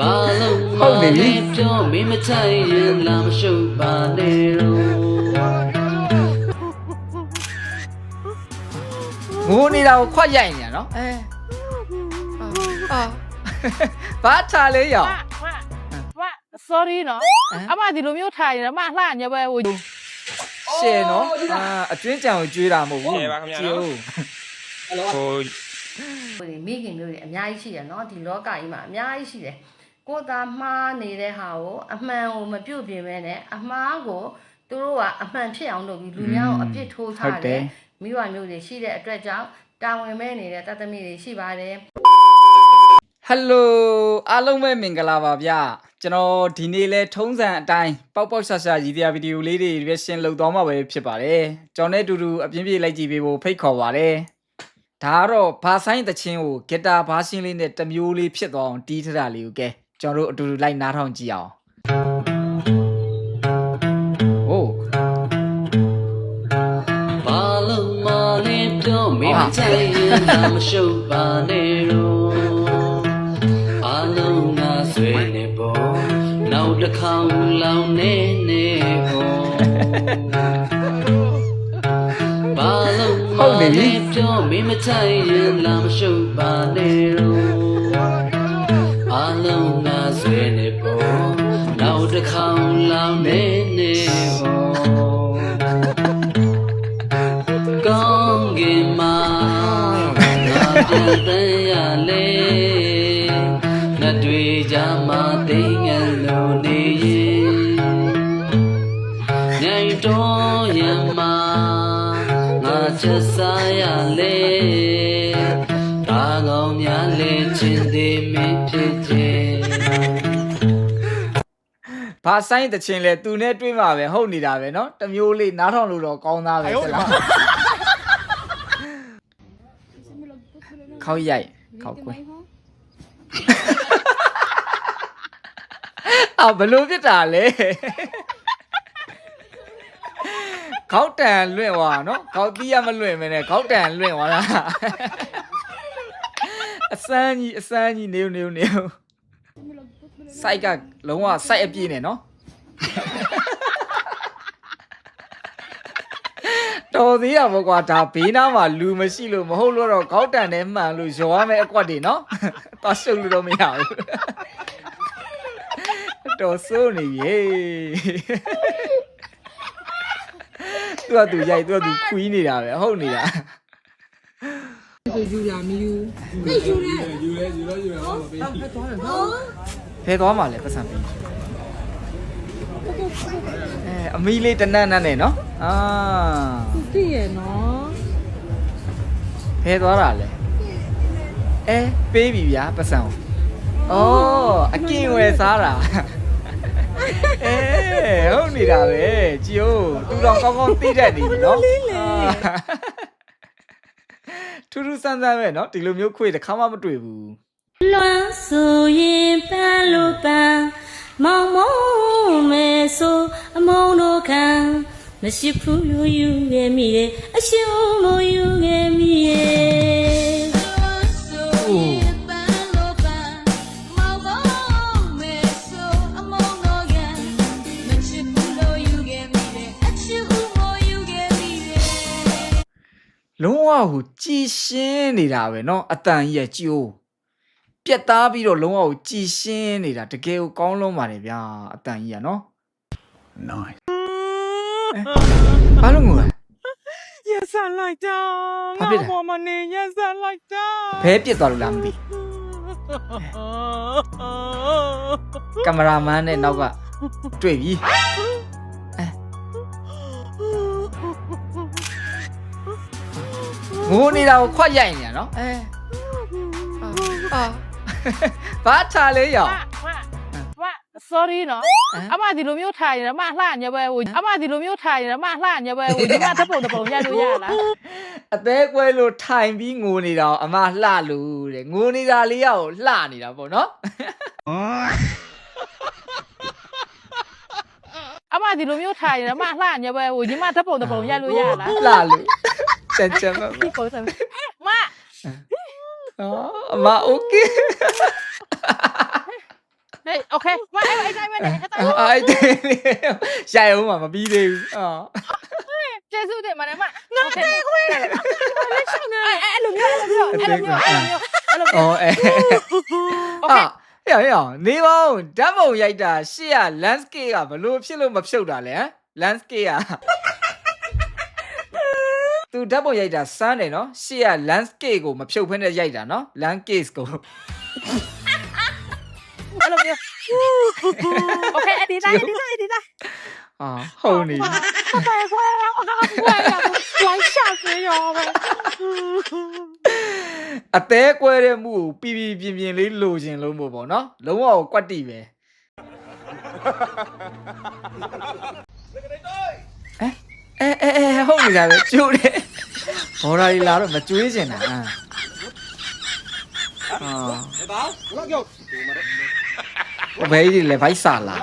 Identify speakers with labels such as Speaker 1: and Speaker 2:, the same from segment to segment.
Speaker 1: ဘာလို့
Speaker 2: ဟုတ်နေပြီ
Speaker 1: ပြောမင်းမချိုင်ရင်လာမရှုပ်ပါနဲ့ရော
Speaker 2: ငိုနေတာကိုခွက်ရိုက်နေတာနော်အဲအာဘာထားလဲရော
Speaker 3: မ sorry နော်အမဒီလိုမျိုးထားရင်အမလှညပဲဟို
Speaker 2: ရှယ်နော်အာအတွင်းကြံကိုကျွေးတာမဟုတ်ဘူး
Speaker 4: ရှယ်ပါခင်ဗျာ
Speaker 2: နော်
Speaker 4: ဟို
Speaker 5: မိခင်မျိုးတွေအများကြီးရှိရနော်ဒီလောကကြီးမှာအများကြီးရှိတယ် ကိုယ်သာမှားနေတဲ့ဟာကိုအမှန်ကိုမပြုတ်ပြင်မဲနဲ့အမှားကိုသူတို့ကအမှန်ဖြစ်အောင်လုပ်ပြီးလူများကိုအပြစ်ထိုးထားတယ်မိဘမျိုးတွေရှိတဲ့အတွက်ကြောင့်တာဝန်မဲ့နေတဲ့တသမီတွေရှိပါတယ်
Speaker 2: ဟယ်လိုအားလုံးပဲမင်္ဂလာပါဗျကျွန်တော်ဒီနေ့လဲထုံးစံအတိုင်းပေါက်ပေါက်ဆာဆာရည်ရွယ်ဗီဒီယိုလေးတွေ reaction လုပ်သွားမှာပဲဖြစ်ပါတယ်ကျွန်တော်နဲ့အတူတူအပြင်းပြေးလိုက်ကြည့်ပေးဖို့ဖိတ်ခေါ်ပါတယ်ဒါကတော့ဘာဆိုင်တချင်းကိုဂီတာဘာရှင်းလေးနဲ့တစ်မျိုးလေးဖြစ်သွားအောင်တီးထတာလေးကိုကဲ ကျွန်တော်တို့အတူတူလိုက်နားထောင်ကြည့်အောင်โอ้
Speaker 1: ဘာလို့မလဲပြောမင်းမချိုင်ရင်လာမရှုပ်ပါနဲ့တော့အလုံးငါဆွေနေပေါ်နောက်တစ်ခေါက်လောင်နေနေပေါ်ဘာလို့မလဲပြောမင်းမချိုင်ရင်လာမရှုပ်ပါနဲ့တော့ လောင်နေနေပေါ်ကောင်းကင်မှာငါပြန်တန်းရလေငါတွေ့ကြမှာသိငယ်လို့နေရင်နိုင်တော်ရမှာငါချက်စားရလေ
Speaker 2: ဘာဆိုင်တချင်းလဲသူနဲ့တွေ့မှာပဲဟုတ်နေတာပဲเนาะတစ်မျိုးလေးနားထောင်လို့တော့ကောင်းသားပဲတဲ့လားခေါက်ရိုက်ခေါက်ကွင်းအာဘလို့ဖြစ်တာလဲခေါက်တန်လွင့်သွားเนาะခေါက်တီးရမလွင့်မနဲ့ခေါက်တန်လွင့်သွားတာအစမ်းကြီးအစမ်းကြီးနေဦးနေဦးနေ site ကလုံးဝ site အပြည့်နဲ့နော်တော်သေးရမကွာဒါဘေးနားမှာလူမရှိလို့မဟုတ်လို့တော့ခေါက်တန်နဲ့မှန်လို့ရောရမယ်အကွက်တွေနော်သွားရှုပ်လို့တော့မရဘူးတော်ဆိုးနေရေသူကသူရိုက်သူကသူခွီးနေတာပဲဟုတ်နေတာယူလာမယူမ
Speaker 6: ယူလဲယူလဲယူတော့ယူတော့မပေးဘူးဟုတ်
Speaker 2: ဖဲသွားမှာလဲပတ်စံပေးအဲအမီလေးတနတ်နတ်နဲ့နော်အာ
Speaker 3: သိရနော်
Speaker 2: ဖဲသွားတာလဲအဲပေးပြီဗျာပတ်စံကိုဩအကင်ဝယ်စားတာအဲဟုတ်နေတာပဲကြည်ဦးသူတော့ကောင်းကောင်းသိတတ်နေပြီနော်အာထူးထူးဆန်းဆန်းပဲเนาะဒီလိုမျိုးခွေတစ်ခါမှမတွေ့ဘူး
Speaker 6: လွမ်းဆိုရင်ပန်းလို့ပန်းမောင်မောင်မဲဆိုအမုံတို့ခံမရှိဘူးလို့ယူခဲ့မိတယ်အရှုံးလို့ယူခဲ့မိရဲ့လွမ်းဆိုရင်ပန်းလို့ပန်းမောင်မောင်မဲဆိုအမုံတို့ခံမရှိဘူးလို့ယူခဲ့မိတယ်အရှုံးလို့ယူခဲ့မိရဲ့
Speaker 2: လုံးဝဟိုကြည်ရှင်းနေတာပဲเนาะအတန်ကြီးရဲ့ကြည်ဦး ပြက်သားပြီးတော့လုံးဝဟိုကြည်ရှင်းနေတာတကယ်ကိုကောင်းလုံးပါတယ်ဗျာအတန်ကြီးอ่ะเนาะ nice ဘာလို့ငိုလဲ
Speaker 3: ရဆန်လိုက်တာ
Speaker 2: ဘာဖြစ်လဲ
Speaker 3: မော်မနေရဆန်လိုက်တာ
Speaker 2: ဘဲပြစ်သွားလို့လားမသိကင်မရာမန်နဲ့နောက်ကတွေ့ပြီအဲငိုနေတာကိုခွက်ရိုက်နေတာနော်အဲအာ ဘာထားလဲရောင်
Speaker 3: မမ sorry နော်
Speaker 2: ဟမ်
Speaker 3: အမဒီလိုမျိုးထိုင်နေတယ်မလှညပဲဟိုအမဒီလိုမျိုးထိုင်နေတယ်မလှညပဲဟိုဒီမှာသပုံသပုံရလို့ရလား
Speaker 2: အသေးကွဲလို့ထိုင်ပြီးငိုနေတာကိုအမလှလို့တဲ့ငိုနေတာလေးရောလှနေတာပေါ့နော်
Speaker 3: အမဒီလိုမျိုးထိုင်နေတယ်မလှညပဲဟိုဒီမှာသပုံသပုံရလို့ရလား
Speaker 2: လှလို့ချန်ချန်မမ
Speaker 3: ဒီပုံစံ
Speaker 2: နော်အမ
Speaker 3: okay ဟေး okay ဝိုင်းအဲ့တိုင်းမနေအဲ့တိုင်း
Speaker 2: အဲ့ဒီရှာရုံးမှာမပြီးသေးဘူးအော်
Speaker 3: ကျေးဇူးတင်ပါတယ်မငါတဲ့ခွေးလက်ရှောင်းနေအဲ့လိုမျိုးအဲ့လိုမျိုးအဲ့လိုမျိုးအဲ့လိုမျိုးအော်
Speaker 2: အဲ့ဟာဟေ့ဟေ့နေပေါင်းဓာတ်ပုံရိုက်တာရှေ့က landscape ကဘလို့ဖြစ်လို့မဖြုတ်တာလဲ landscape อ่ะ သူဓာတ်ပုံရိုက်တာစမ်းတယ်နော်ရှေ့က landscape ကိုမဖြုတ်ဖ ೇನೆ ရိုက်တာနော် landscape ကို
Speaker 3: အဲ့လိုမျိုး OK，你来，你来，你来。
Speaker 2: 啊ဟုတ်နေ
Speaker 3: ပြီ我太坏了，我太坏了，我玩吓死我了。
Speaker 2: အသေးကွဲတဲ့မှုကိုပြပြပြင်းပြင်းလေးလိုချင်လုံးပေါ့ဗောနော်လုံးဝကိုကွက်တီပဲအဲအဲအဲဟုတ်နေတာပဲကျိုးတယ် ဘော်ရာကြီးလာတော့မကျွေးချင်တာအာအာဘယ်ကြီးလဲဘိုက်စာလာ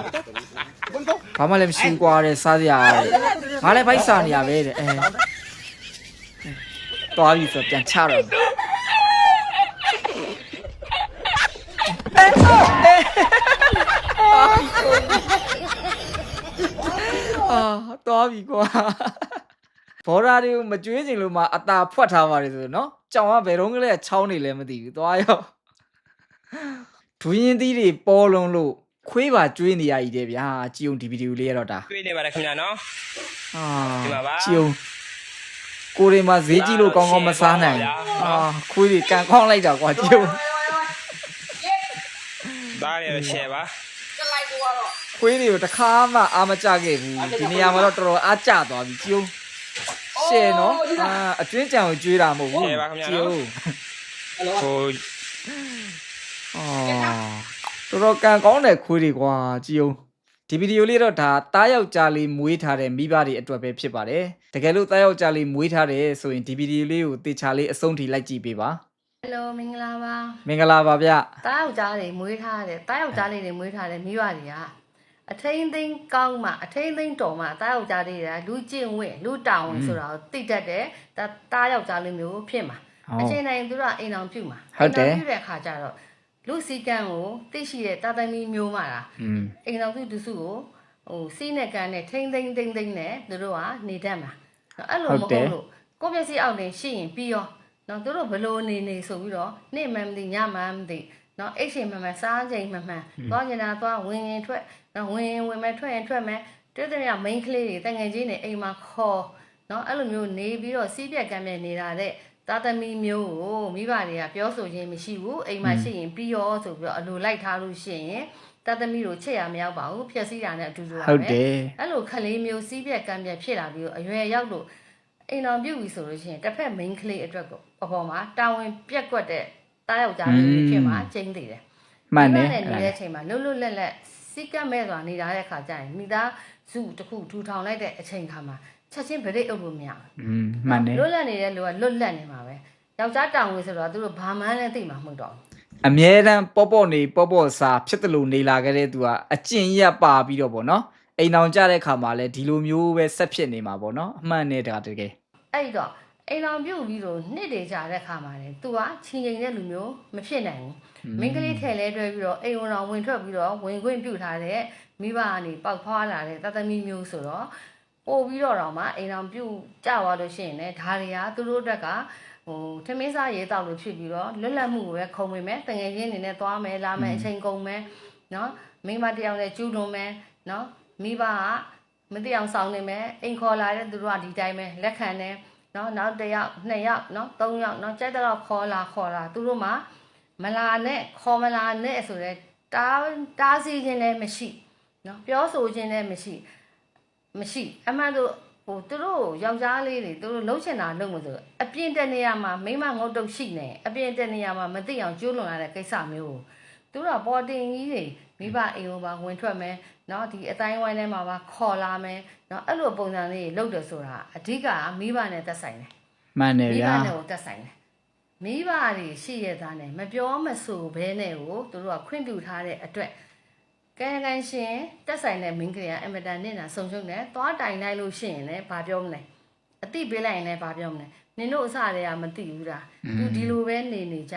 Speaker 2: ဘာမှလည်းမရှိကွာတဲ့စားစရာတဲ့ငါလည်းဘိုက်စာနေရပဲတဲ့အဲတော်ပြီဆိုပြန်ချတော့အာတော်ပြီကွာ ဘော်ရာတွေကိုမကျွေးချင်လို့မှအตาဖွက်ထားပါတယ်ဆိုတော့နော်ကြောင်ကဘယ်တော့ကလေးချောင်းနေလဲမသိဘူးသွားရောဒူရင်သီးတွေပေါ်လုံးလို့ခွေးပါကျွေးနေရည်တယ်ဗျာကြည်ုံဒီဗီဒီယိုလေးရတော့ဒါ
Speaker 4: တွေ့နေပါတယ်ခင်ဗျာနော်
Speaker 2: အာ
Speaker 4: ဒီမှာပါ
Speaker 2: ကြည်ုံကိုရီမှာဈေးကြီးလို့ကောင်းကောင်းမစားနိုင်ဘူးအာခွေးတွေကန်ကောင်းလိုက်တာကွာကြည်ုံ
Speaker 4: ဒါရရှယ်ပါ
Speaker 2: ခွေးတွေကိုတစ်ခါမှအားမကြခဲ့ဘူးဒီနေရာမှာတော့တော်တော်အားကျသွားပြီကြည်ုံ ရှယ်နော်အာအတွင်းကြံကိုကျွေးတာမဟုတ်ဘူးကြည်ုံ
Speaker 4: ဟို
Speaker 2: အော်တော်တော်ကန်ကောင်းတဲ့ခွေးတွေကွာကြည်အောင်ဒီဗီဒီယိုလေးတော့ဒါတားယောက်ျားလေးမွေးထားတဲ့မိဘတွေအတွက်ပဲဖြစ်ပါတယ်တကယ်လို့တားယောက်ျားလေးမွေးထားတယ်ဆိုရင်ဒီဗီဒီယိုလေးကိုတေချာလေးအဆုံးထိလိုက်ကြည့်ပေးပါ
Speaker 5: ဟယ်လိုမင်္ဂလာပါ
Speaker 2: မင်္ဂလာပါဗျ
Speaker 5: တားယောက်ျားတွေမွေးထားတယ်တားယောက်ျားလေးတွေမွေးထားတယ်မိဘတွေက အထိန်သိန်းကောင်းမှအထိန်သိန်းတော်မှတားယောက်ျားလေးတွေကလူကျင့်ဝင့်လူတောင်းဝင်ဆိုတာကိုသိတတ်တယ်ဒါတားယောက်ျားလေးမျိုးဖြစ်မှာအချိန်တိုင်းသူတို့ကအိမ်အောင်ပြုမှာပြုတဲ့အခါကျတော့လူစီကံကိုသိရှိတဲ့တာသမီမျိုးမှလား
Speaker 2: อืม
Speaker 5: အိမ်တော်စုတစုကိုဟိုစီးနဲ့ကန်နဲ့ထိမ့်သိမ့်သိမ့်သိမ့်နဲ့သူတို့ကနေတတ်မှာနော်အဲ့လိုမဟုတ်လို့ကိုယ့်မျက်စိအောက်တင်ရှိရင်ပြီးရောနော်သူတို့ဘလို့နေနေဆိုပြီးတော့နေ့မှန်မသိညမှန်မသိ နော်အိတ်ရှင်မှန်မှန်စားချိန်မှန်မှန်သွားကျင်တာသွားဝင်ရင်ထွက်နော်ဝင်ရင်ဝင်မယ်ထွက်ရင်ထွက်မယ်တွေ့တဲ့ရမိန်းကလေးတွေတငယ်ချင်းတွေအိမ်မှာခေါ်နော်အဲ့လိုမျိုးနေပြီးတော့စီးပြက်ကမ်းပြက်နေတာတဲ့သားသမီးမျိုးကိုမိဘတွေကပြောဆိုခြင်းမရှိဘူးအိမ်မှာရှိရင်ပြီးရောဆိုပြီးတော့အလိုလိုက်ထားလို့ရှိရင်သားသမီးတို့ချစ်ရမရောက်ပါဘူးဖြည့်စည်းတာနဲ့အတူတူပါပဲ
Speaker 2: ဟုတ်တယ်
Speaker 5: အဲ့လိုခလေးမျိုးစီးပြက်ကမ်းပြက်ဖြစ်လာပြီးတော့အရွယ်ရောက်လို့အိမ်တော်ပြုတ်ပြီဆိုလို့ရှိရင်တစ်ဖက် main ကလေးအတွက်ကိုအပေါ်မှာတာဝန်ပြက်ကွက်တဲ့ တားယောက်ျားလေးတွေဖြစ်မှာကျင်းသေးတယ်
Speaker 2: မှန်တယ်
Speaker 5: မိဘနဲ့နေတဲ့အချိန်မှာလွတ်လွတ်လပ်လပ်စီကတ်မဲ့စွာနေတာတဲ့ခါကျရင်မိသားစုတစ်ခုထူထောင်လိုက်တဲ့အချိန်ခါမှာချက်ချင်းဗရိတ်အုပ်လို့မရဘူး
Speaker 2: อืมမှန်တယ်
Speaker 5: လွတ်လပ်နေတဲ့လူကလွတ်လပ်နေမှာပဲယောက်ျားတောင်ဝင်ဆိုတော့သူတို့ဘာမှန်းလည်းသိမှာမဟုတ်တော့ဘူး
Speaker 2: အမြဲတမ်းပေါ့ပေါ့နေပေါ့ပေါ့စားဖြစ်တယ်လို့နေလာခဲ့တဲ့သူကအကျင့်ရပါပြီးတော့ဗောနော်အိမ်အောင်ကြတဲ့ခါမှာလဲဒီလိုမျိုးပဲဆက်ဖြစ်နေမှာဗောနော်အမှန်နဲ့တကတကယ်
Speaker 5: အဲ့တော့ အိမ်တော်ပြုတ်ပြီးတော့နှစ်တွေကြာတဲ့ခါမှာလေသူကချင်းချင်းတဲ့လူမျိုးမဖြစ်နိုင်ဘူးမိန်းကလေးထဲလဲတွဲပြီးတော့အိမ်ဝင်တော်ဝင်ထွက်ပြီးတော့ဝင်ခွင့်ပြုထားတဲ့မိဘကနေပေါက်ဖွာလာတဲ့တသမီမျိုးဆိုတော့ပို့ပြီးတော့တော့မှအိမ်တော်ပြုတ်ကြသွားလို့ရှိရင်လည်းဒါတွေကသူတို့အတွက်ကဟိုထမင်းစားရေးတောက်လို့ဖြစ်ပြီးတော့လွတ်လပ်မှုကိုပဲခုံပေမဲ့တငယ်ချင်းအနေနဲ့သွားမယ်လာမယ်အချိန်ကုန်မယ်နော်မိန်းမတစ်ယောက်နဲ့ကျူးလွန်မယ်နော်မိဘကမသိအောင်ဆောင်နေမယ်အိမ်ခေါ်လာတဲ့သူတို့ကဒီတိုင်းပဲလက်ခံတယ် နော်နောက်တစ်ယောက်နှစ်ယောက်နော်သုံးယောက်နော်ကြိုက်တော့ခေါ်လာခေါ်လာသူတို့မှာမလာနဲ့ခေါ်မလာနဲ့ဆိုတော့တားတားစီခြင်းလည်းမရှိနော်ပြောဆိုခြင်းလည်းမရှိမရှိအမှန်တော့ဟိုသူတို့ယောက်ျားလေးတွေသူတို့လှုပ်ချင်တာလုပ်မှာဆိုအပြင်းတဲ့နေရာမှာမိမငုတ်တုတ်ရှိနေအပြင်းတဲ့နေရာမှာမသိအောင်ကျိုးလွန်လာတဲ့ကိစ္စမျိုးကိုသူတို့ကပေါ်တင်ကြီးတွေ မိဘအိမ်ကိုပါဝင်ထွက်မယ်နော်ဒီအတိုင်းဝိုင်းထဲမှာပါခေါ်လာမယ်နော်အဲ့လိုပုံစံလေးတွေလုပ်တယ်ဆိုတာအဓိကကမိဘနဲ့သက်ဆိုင်တယ်
Speaker 2: မှန်တယ်
Speaker 5: မိဘ
Speaker 2: ဗျာ
Speaker 5: နဲ့ကိုတက်ဆိုင်တယ်မိဘတွေရှိရသားနဲ့မပြောမဆိုဘဲနဲ့ကိုသူတို့ကခွင့်ပြုထားတဲ့အတွက်ကဲကန်ရှင်တက်ဆိုင်တဲ့မင်းကလေးကအင်မတန်နဲ့နာဆုံရှုံတယ်သွားတိုင်လိုက်လို့ရှိရင်လည်းဘာပြောမလဲအတိပေးလိုက်ရင်လည်းဘာပြောမလဲနင်တို့အစတည်းကမသိဘူးလားသူဒီလိုပဲနေနေကြ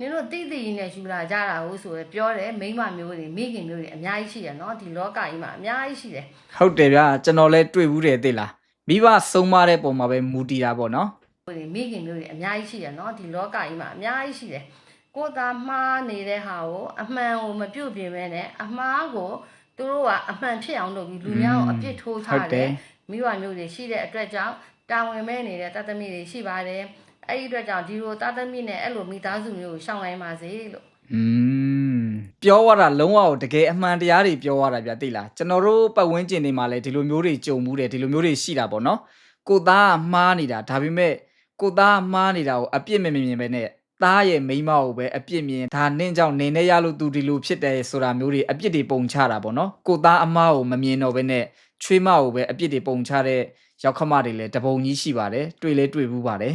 Speaker 5: နင်တို့တိတိနဲ့ယူလာကြတာဟုတ်ဆိုရယ်ပြောတယ်မိန်းမမျိုးတွေမိခင်မျိုးတွေအများကြီးရှိရနော်ဒီလောကကြီးမှာအများကြီးရှိတယ်
Speaker 2: ဟုတ်တယ်ဗျာကျွန်တော်လည်းတွေ့ဘူးတယ်သိလားမိဘဆုံးမတဲ့ပုံမှာပဲမူတည်တာပေါ့နော်
Speaker 5: တွေမိခင်မျိုးတွေအများကြီးရှိရနော်ဒီလောကကြီးမှာအများကြီးရှိတယ်ကိုယ်သာမှားနေတဲ့ဟာကိုအမှန်ကိုမပြုတ်ပြင်မဲနဲ့အမှားကိုသူတို့ကအမှန်ဖြစ်အောင်လုပ်ပြီးလူများကိုအပြစ်ထိုးထားတယ်မိဘမျိုးတွေရှိတဲ့အတွက်ကြောင့်တာဝန်မဲ့နေတဲ့တသမီတွေရှိပါတယ် အဲ့ဒီအတွက်ကြောင့်ဒီလိုတသမီနဲ့အဲ့လိုမိသားစုမျိုးကိုရှောင်နိုင်ပါစေလို့
Speaker 2: อืมပြောရတာလုံးဝကိုတကယ်အမှန်တရားတွေပြောရတာဗျသိလားကျွန်တော်တို့ပတ်ဝန်းကျင်တွေမှာလည်းဒီလိုမျိုးတွေကြုံမှုတယ်ဒီလိုမျိုးတွေရှိတာပေါ့နော်ကိုသားကမှားနေတာဒါပေမဲ့ကိုသားမှားနေတာကိုအပြစ်မမြင်မြင်ပဲနဲ့သားရဲ့မိန်းမကိုပဲအပြစ်မြင်ဒါနင့်ကြောင့်နေနေရလို့သူဒီလိုဖြစ်တယ်ဆိုတာမျိုးတွေအပြစ်တွေပုံချတာပေါ့နော်ကိုသားအမားကိုမမြင်တော့ဘဲနဲ့ချွေးမကိုပဲအပြစ်တွေပုံချတဲ့ရောက်ခမတွေလည်းတပုံကြီးရှိပါတယ်တွေ့လဲတွေ့ဘူးပါတယ်